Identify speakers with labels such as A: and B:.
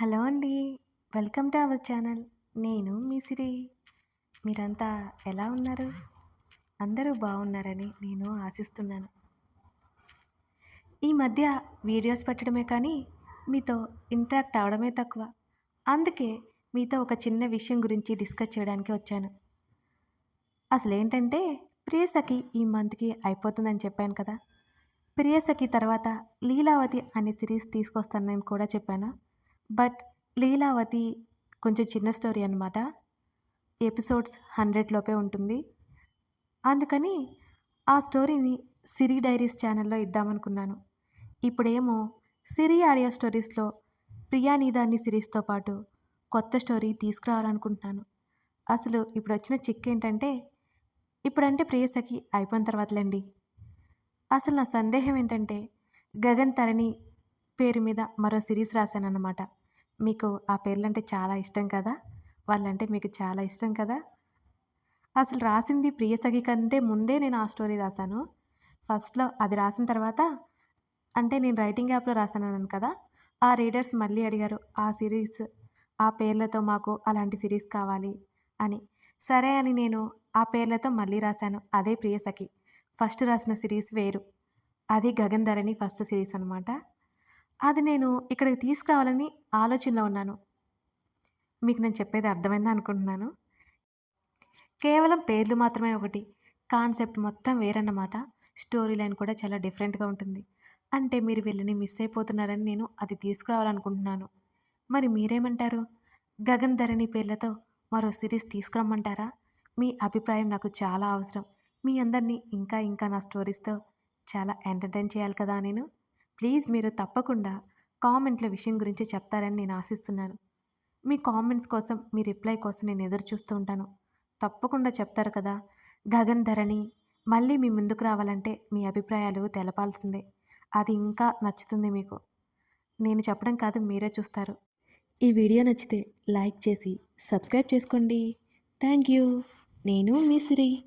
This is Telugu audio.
A: హలో అండి వెల్కమ్ టు అవర్ ఛానల్. నేను మీ సిరి. మీరంతా ఎలా ఉన్నారు? అందరూ బాగున్నారని నేను ఆశిస్తున్నాను. ఈ మధ్య వీడియోస్ పెట్టడమే కానీ మీతో ఇంటరాక్ట్ అవడమే తక్కువ. అందుకే మీతో ఒక చిన్న విషయం గురించి డిస్కస్ చేయడానికి వచ్చాను. అసలు ఏంటంటే ప్రియసఖి ఈ మంత్కి అయిపోతుందని చెప్పాను కదా. ప్రియసఖి తర్వాత లీలావతి అనే సిరీస్ తీసుకొస్తానని కూడా చెప్పాను. బట్ లీలావతి కొంచెం చిన్న స్టోరీ అనమాట ఎపిసోడ్స్ హండ్రెడ్ లోపే ఉంటుంది. అందుకని ఆ స్టోరీని సిరి డైరీస్ ఛానల్లో ఇద్దామనుకున్నాను. ఇప్పుడేమో సిరి ఆడియో స్టోరీస్లో ప్రియానీదాన్ని సిరీస్తో పాటు కొత్త స్టోరీ తీసుకురావాలనుకుంటున్నాను. అసలు ఇప్పుడు వచ్చిన చిక్ ఏంటంటే ఇప్పుడంటే ప్రియసఖి అయిపోయిన తర్వాతలేండి. అసలు నా సందేహం ఏంటంటే గగన్ తరణి పేరు మీద మరో సిరీస్ రాశానన్నమాట. మీకు ఆ పేర్లంటే చాలా ఇష్టం కదా? వాళ్ళంటే మీకు చాలా ఇష్టం కదా? అసలు రాసింది ప్రియసఖి కంటే ముందే నేను ఆ స్టోరీ రాశాను. ఫస్ట్లో అది రాసిన తర్వాత అంటే నేను రైటింగ్ యాప్లో రాశాను కదా ఆ రీడర్స్ మళ్ళీ అడిగారు ఆ సిరీస్ ఆ పేర్లతో మాకు అలాంటి సిరీస్ కావాలి అని. సరే అని నేను ఆ పేర్లతో మళ్ళీ రాశాను అదే ప్రియసఖి ఫస్ట్ రాసిన సిరీస్ వేరు అది గగన్ ధరణి ఫస్ట్ సిరీస్ అనమాట అది నేను ఇక్కడికి తీసుకురావాలని ఆలోచనలో ఉన్నాను. మీకు నేను చెప్పేది అర్థమైందా అనుకుంటున్నాను? కేవలం పేర్లు మాత్రమే ఒకటి. కాన్సెప్ట్ మొత్తం వేరన్నమాట. స్టోరీ లైన్ కూడా చాలా డిఫరెంట్గా ఉంటుంది. అంటే మీరు వీళ్ళని మిస్ అయిపోతున్నారని నేను అది తీసుకురావాలనుకుంటున్నాను. మరి మీరేమంటారు? గగన్ ధరణి పేర్లతో మరో సిరీస్ తీసుకురమ్మంటారా? మీ అభిప్రాయం నాకు చాలా అవసరం. మీ అందరినీ ఇంకా ఇంకా నా స్టోరీస్తో చాలా ఎంటర్టైన్ చేయాలి కదా నేను? ప్లీజ్ మీరు తప్పకుండా కామెంట్ల విషయం గురించి చెప్తారని నేను ఆశిస్తున్నాను. మీ కామెంట్స్ కోసం మీ రిప్లై కోసం నేను ఎదురు చూస్తూ ఉంటాను. తప్పకుండా చెప్తారు కదా. గగన్ ధరణి మళ్ళీ మీ ముందుకు రావాలంటే మీ అభిప్రాయాలు తెలపాల్సిందే. అది ఇంకా నచ్చుతుంది మీకు. నేను చెప్పడం కాదు మీరే చూస్తారు. ఈ వీడియో నచ్చితే లైక్ చేసి సబ్స్క్రైబ్ చేసుకోండి. Thank you. నేను మీ సిరి.